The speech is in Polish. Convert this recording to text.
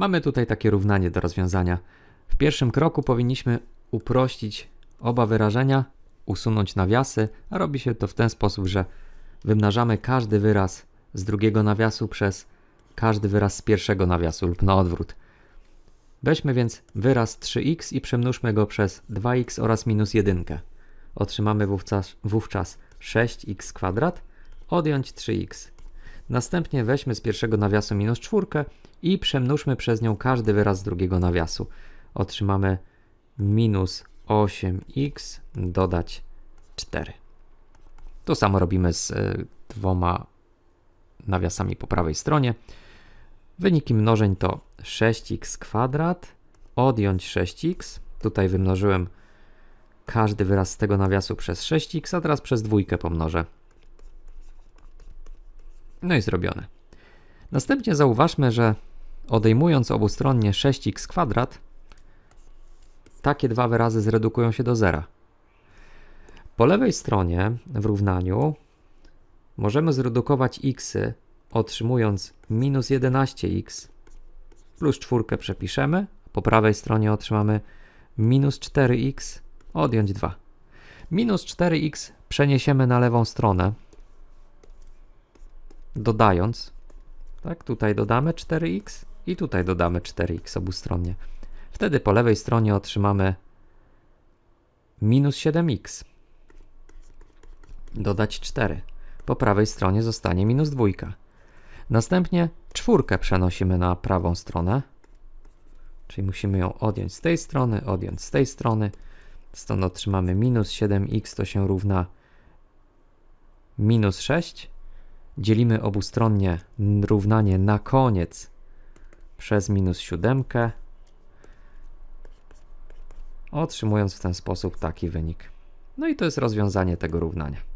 Mamy tutaj takie równanie do rozwiązania. W pierwszym kroku powinniśmy uprościć oba wyrażenia, usunąć nawiasy, a robi się to w ten sposób, że wymnażamy każdy wyraz z drugiego nawiasu przez każdy wyraz z pierwszego nawiasu lub na odwrót. Weźmy więc wyraz 3x i przemnóżmy go przez 2x oraz minus 1. Otrzymamy wówczas, wówczas 6x kwadrat, odjąć 3x. Następnie weźmy z pierwszego nawiasu minus 4 i przemnóżmy przez nią każdy wyraz z drugiego nawiasu. Otrzymamy minus 8x dodać 4. To samo robimy z y, dwoma nawiasami po prawej stronie. Wyniki mnożeń to 6x kwadrat odjąć 6x. Tutaj wymnożyłem każdy wyraz z tego nawiasu przez 6x, a teraz przez dwójkę pomnożę. No i zrobione. Następnie zauważmy, że odejmując obustronnie 6x kwadrat, takie dwa wyrazy zredukują się do zera. Po lewej stronie w równaniu możemy zredukować xy, otrzymując minus 11x plus czwórkę przepiszemy, po prawej stronie otrzymamy minus 4x odjąć 2. Minus 4x przeniesiemy na lewą stronę, dodając, tak, tutaj dodamy 4x i tutaj dodamy 4x obustronnie. Wtedy po lewej stronie otrzymamy minus 7x. Dodać 4. Po prawej stronie zostanie minus 2. Następnie czwórkę przenosimy na prawą stronę. Czyli musimy ją odjąć z tej strony, odjąć z tej strony. Stąd otrzymamy minus 7x to się równa minus 6. Dzielimy obustronnie równanie na koniec przez minus 7 otrzymując w ten sposób taki wynik. No i to jest rozwiązanie tego równania.